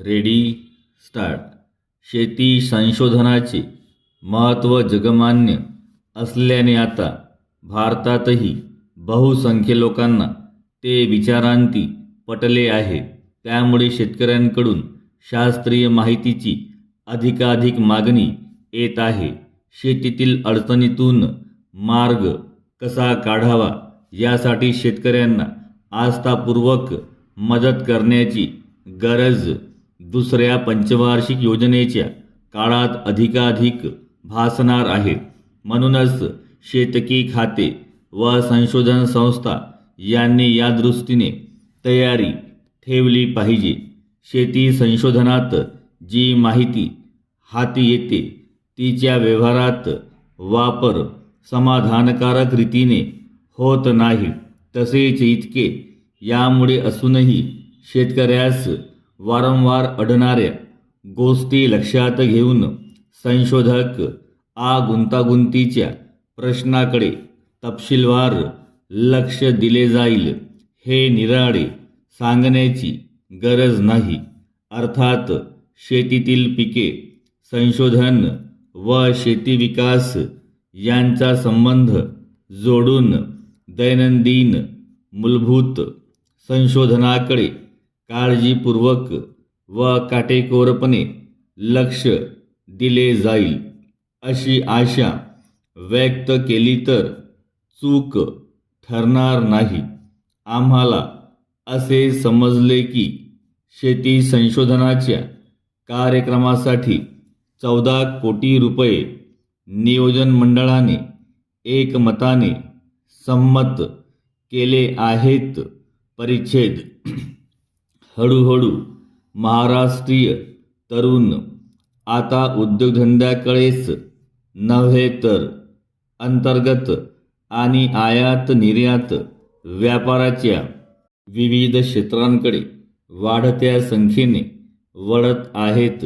Ready start. शेती संशोधनाचे महत्त्व जगमान्य असल्याने आता भारतातही बहुसंख्य लोकांना ते विचारांती पटले आहे. त्यामुळे शेतकऱ्यांकडून शास्त्रीय माहितीची अधिकाधिक मागणी येत आहे. शेतीतील अडचणीतून मार्ग कसा काढावा यासाठी शेतकऱ्यांना आस्थापूर्वक मदत करण्याची गरज दुसऱ्या पंचवार्षिक योजनेच्या काळात अधिकाधिक भासणार आहे. म्हणूनच शेतकी खाते व संशोधन संस्था यांनी या दृष्टीने तयारी ठेवली पाहिजे. शेती संशोधनात जी माहिती हाती येते तिच्या व्यवहारात वापर समाधानकारक रीतीने होत नाही. तसेच इतके यामुळे असूनही शेतकऱ्यास वारंवार अडणाऱ्या गोष्टी लक्षात घेऊन संशोधक आ गुंतागुंतीच्या प्रश्नाकडे तपशीलवार लक्ष दिले जाईल. हे निराळे सांगण्याची गरज नाही. अर्थात शेतीतील पिके संशोधन व शेती विकास यांचा संबंध जोडून दैनंदिन मूलभूत संशोधनाकडे काळजीपूर्वक व काटेकोरपणे लक्ष दिले जाईल अशी आशा व्यक्त केली तर चूक ठरणार नाही. आम्हाला असे समजले की शेती संशोधनाच्या कार्यक्रमासाठी चौदा कोटी रुपये नियोजन मंडळाने एकमताने संमत केले आहेत. परिच्छेद हळूहळू. महाराष्ट्रीय तरुण. आता उद्योगधंद्याकडेच नव्हे तर अंतर्गत आणि आयात निर्यात व्यापाराच्या विविध क्षेत्रांकडे वाढत्या संख्येने वळत आहेत.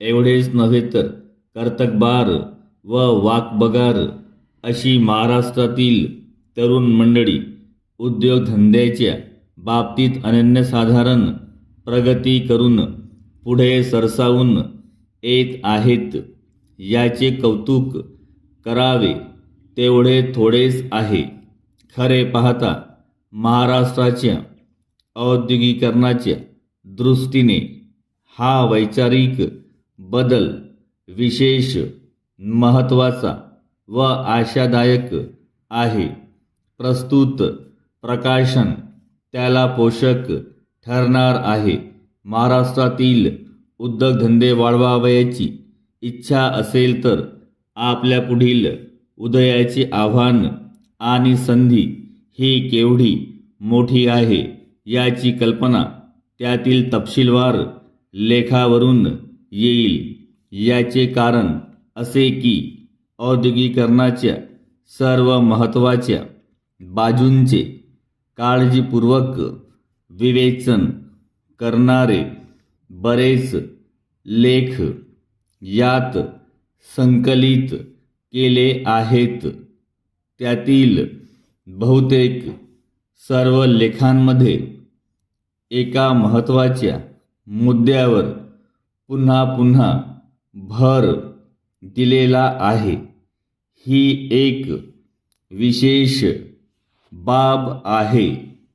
एवढेच नव्हे तर कर्तकबार व वाकबगार अशी महाराष्ट्रातील तरुण मंडळी उद्योगधंद्याच्या बाबतीत अनन्यसाधारण प्रगती करून पुढे सरसावून येत आहेत. याचे कौतुक करावे तेवढे थोडेच आहे. खरे पाहता महाराष्ट्राच्या औद्योगिकरणाच्या दृष्टीने हा वैचारिक बदल विशेष महत्त्वाचा व आशादायक आहे. प्रस्तुत प्रकाशन त्याला पोषक ठरणार आहे. महाराष्ट्रातील उद्योगधंदे वाढवावयाची इच्छा असेल तर आपल्या पुढील उदयाचे आव्हान आणि संधी ही केवढी मोठी आहे याची कल्पना त्यातील तपशीलवार लेखावरून येईल. याचे कारण असे की औद्योगिकरणाच्या सर्व महत्त्वाच्या बाजूंचे काळजीपूर्वक विवेचन करणारे बरेच लेख यात संकलित केले आहेत. त्यातील बहुतेक सर्व लेखांमध्ये एका महत्त्वाच्या मुद्द्यावर पुन्हा पुन्हा भर दिलेला आहे. ही एक विशेष बाब आहे.